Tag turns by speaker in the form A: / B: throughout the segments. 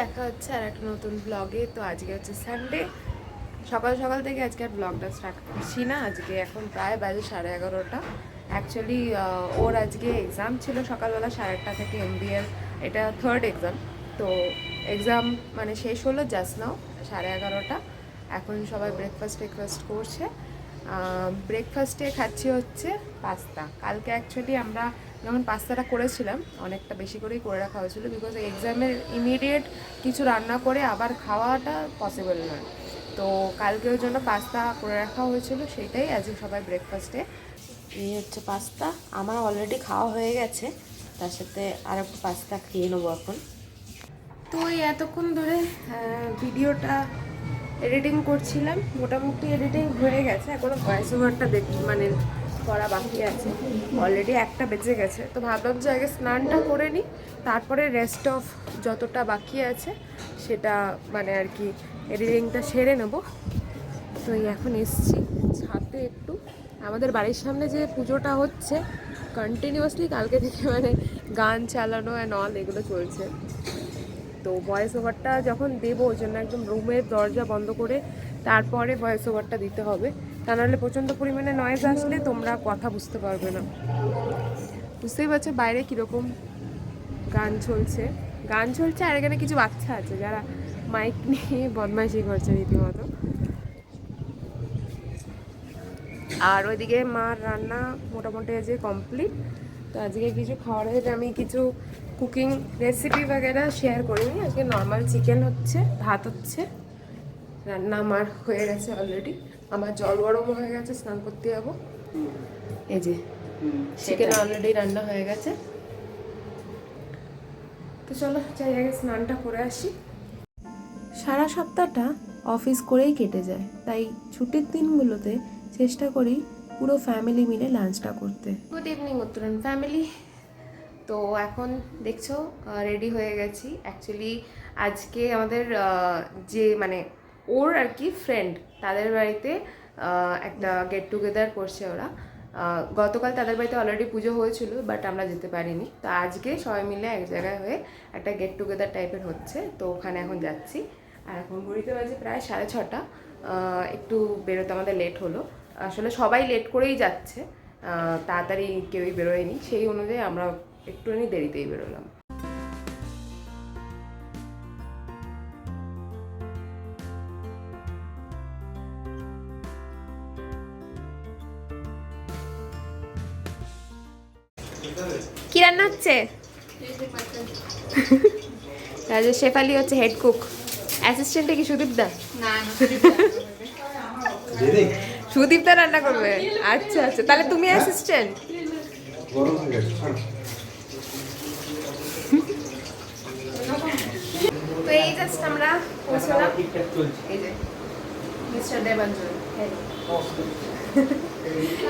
A: দেখা হচ্ছে আর একটা নতুন ব্লগে তো আজকে হচ্ছে সানডে সকাল সকাল থেকে আজকে আর ব্লগটা স্টার্ট করছি না। আজকে এখন প্রায় বাজে সাড়ে এগারোটা। অ্যাকচুয়ালি ওর আজকে এক্সাম ছিল সকালবেলা সাড়ে আটটা থেকে এমবিএর এটা থার্ড এক্সাম তো এক্সাম মানে শেষ হলো জাস্ট নাও সাড়ে এগারোটা। এখন সবাই ব্রেকফাস্ট টেকফাস্ট করছে। ব্রেকফাস্টে খাচ্ছি হচ্ছে পাস্তা। কালকে অ্যাকচুয়ালি আমরা যখন পাস্তাটা করেছিলাম, অনেকটা বেশি করেই করে রাখা হয়েছিল বিকজ এক্সামের ইমিডিয়েট কিছু রান্না করে আবার খাওয়াটা পসিবল নয়। তো কালকে ওই জন্য পাস্তা করে রাখা হয়েছিল, সেটাই আজকে সবাই ব্রেকফাস্টে এই হচ্ছে পাস্তা। আমার অলরেডি খাওয়া হয়ে গেছে, তার সাথে আর একটু পাস্তা খেয়ে নেব এখন। তো এই এতক্ষণ ধরে ভিডিওটা এডিটিং করছিলাম, মোটামুটি এডিটিং হয়ে গেছে, এখনও ভয়েস ওভারটা দেখ মানে করা বাকি আছে। অলরেডি একটা বেজে গেছে, তো ভাবলাম যে আগে স্নানটা করে নিই, তারপরে রেস্ট অফ যতটা বাকি আছে, সেটা মানে আর কি এডিটিংটা সেরে নেব। তো এখন এসছি, ছাদে একটু। আমাদের বাড়ির সামনে যে পুজোটা হচ্ছে কন্টিনিউয়াসলি কালকে থেকে মানে গান চালানো অ্যান্ড অল এগুলো চলছে। তো ভয়েস ওভারটা যখন দেবো ওই জন্য একদম রুমের দরজা বন্ধ করে তারপরে ভয়েস ওভারটা দিতে হবে। তা নাহলে প্রচণ্ড পরিমাণে নয়েজ আসলে তোমরা কথা বুঝতে পারবে না। বুঝতেই পারছ বাইরে কীরকম গান চলছে? গান চলছে আর এখানে কিছু বাচ্চা আছে যারা মাইক নিয়ে বদমাইশি করছে রীতিমতো। আর ওইদিকে মার রান্না মোটামুটি আজকে কমপ্লিট তো আজকে কিছু খাবারের আমি কিছু কুকিং রেসিপি বাগেরা শেয়ার করিনি। আজকে নর্মাল চিকেন হচ্ছে ভাত হচ্ছে। রান্না আমার হয়ে গেছে অলরেডি আমার জল গরম হয়ে গেছে স্নান করতে যাব। এই যে চিকেন অলরেডি রান্না হয়ে গেছে। তো চলো যাই আগে স্নানটা করে আসি। সারা সপ্তাহটা অফিস করেই কেটে যায়। তাই ছুটির দিনগুলোতে চেষ্টা করি পুরো ফ্যামিলি মিলে লাঞ্চটা করতে। গুড ইভিনিং উত্তরণ ফ্যামিলি তো এখন দেখছ রেডি হয়ে গেছি। অ্যাকচুয়ালি আজকে আমাদের যে মানে ওর আর কি ফ্রেন্ড তাদের বাড়িতে একটা গেট টুগেদার করছে ওরা। গতকাল তাদের বাড়িতে অলরেডি পুজো হয়েছিল বাট আমরা যেতে পারিনি। তো আজকে সবাই মিলে এক জায়গায় হয়ে একটা গেট টুগেদার টাইপের হচ্ছে। তো ওখানে এখন যাচ্ছি। আর এখন ঘড়িতে বাজে প্রায় সাড়ে ছটা। একটু বেরোতে আমাদের লেট হলো। আসলে সবাই লেট করেই যাচ্ছে। তাড়াতাড়ি কেউই বেরোয়নি। সেই অনুযায়ী আমরা একটুখানি দেরিতেই বেরোলাম। কি রান্না হচ্ছে? রাজা শেফালি হচ্ছে হেড কুক অ্যাসিস্ট্যান্টে কি সুদীপ দা? সুদীপ দা রান্না করবে। আচ্ছা আচ্ছা। তাহলে তুমি অ্যাসিস্ট্যান্ট
B: গরম হয়ে গেছে ছাড়।
A: তো এই জাস্ট আমরা পৌঁছলাম। এই যে মিস্টার দেবাঞ্জন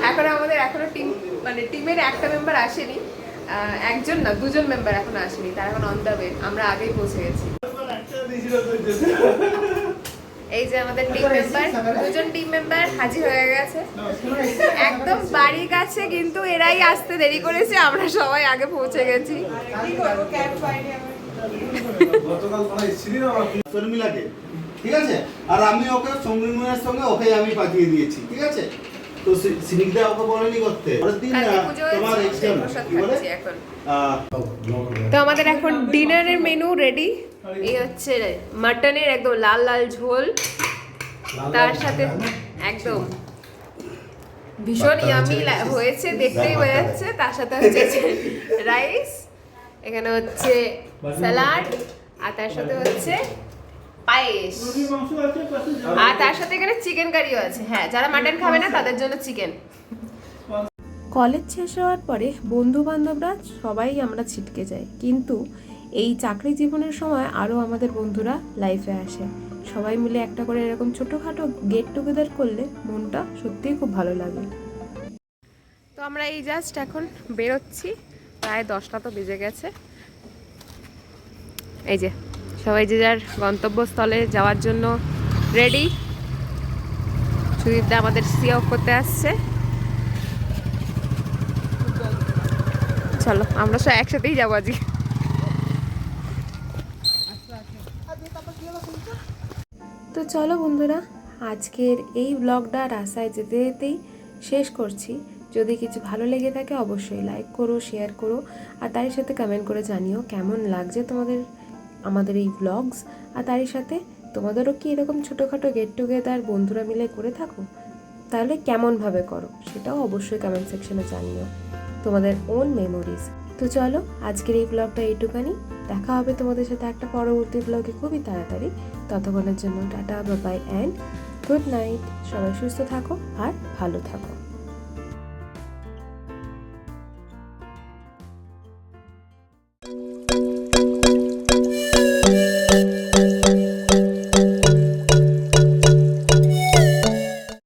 A: এখন আমাদের এখনও টিম মানে টিমের একটা মেম্বার আসেনি। একজন না দুজন মেম্বার এখনও আসেনি। তারা এখন অন দ্য ওয়ে আমরা আগেই পৌঁছে গেছি। এই যে আমাদের টিম মেম্বার দুজন টিম মেম্বার হাজির হয়ে গেছে। একদম বাড়ির কাছে কিন্তু এরাই আসতে দেরি করেছে। আমরা সবাই আগে পৌঁছে গেছি।
B: গতকাল তোরা এসেছিলি না আমার। শর্মিলাকে। ঠিক আছে? আর আমি ওকে সঙ্গে ওকে আমি পাঠিয়ে দিয়েছি ঠিক আছে? তো সিনিকদা ওকে বলেনি করতে। পরের দিন তোমার এক্সাম কি বলে?
A: তো আমাদের এখন ডিনারের মেনু রেডি এই হচ্ছে মাটনের একদম লাল লাল ঝোল। তার সাথে একদম ভীষণ ইয়ামি হয়েছে দেখতেই বোঝা যাচ্ছে। তার সাথে হচ্ছে রাইস এখানে হচ্ছে স্যালাড আর তার সাথে হচ্ছে পায়েস। আর তার সাথে এখানে চিকেন কারিও আছে। হ্যাঁ যারা মাটন খাবে না তাদের জন্য চিকেন। কলেজ শেষ হওয়ার পরে বন্ধু বান্ধবরা সবাই আমরা ছিটকে যাই। কিন্তু এই চাকরি জীবনের সময় আরও আমাদের বন্ধুরা লাইফে আসে। সবাই মিলে একটা করে এরকম ছোটোখাটো গেট টুগেদার করলে মনটা সত্যিই খুব ভালো লাগে। তো আমরা এই জাস্ট এখন বেরোচ্ছি। প্রায় দশটা তো বেজে গেছে। এই যে, সবাই যে যার গন্তব্যস্থলে যাওয়ার জন্য রেডি সুদীপদা আমাদের সি অফ করতে আসছে। চলো, আমরা সব একসাথেই যাব আজকে। তো চলো বন্ধুরা, আজকের এই ব্লগটা রাস্তায় যেতে যেতেই শেষ করছি। যদি কিছু ভালো লেগে থাকে, অবশ্যই লাইক করো শেয়ার করো, আর তারই সাথে কমেন্ট করে জানিও কেমন লাগছে তোমাদের, আমাদের এই ব্লগস আর তারই সাথে তোমাদেরও কি এরকম ছোটোখাটো গেট টুগেদার বন্ধুরা মিলে করে থাকো? তাহলে কেমনভাবে করো? সেটাও অবশ্যই কমেন্ট সেকশনে জানিও তোমাদের ওন মেমোরিজ তো চলো, আজকের এই ব্লগটা এইটুকানি দেখা হবে তোমাদের সাথে একটা পরবর্তী ব্লগে খুবই তাড়াতাড়ি। ততক্ষণের জন্য টাটা বাবাই অ্যান্ড গুড নাইট সবাই সুস্থ থাকো আর ভালো থাকো।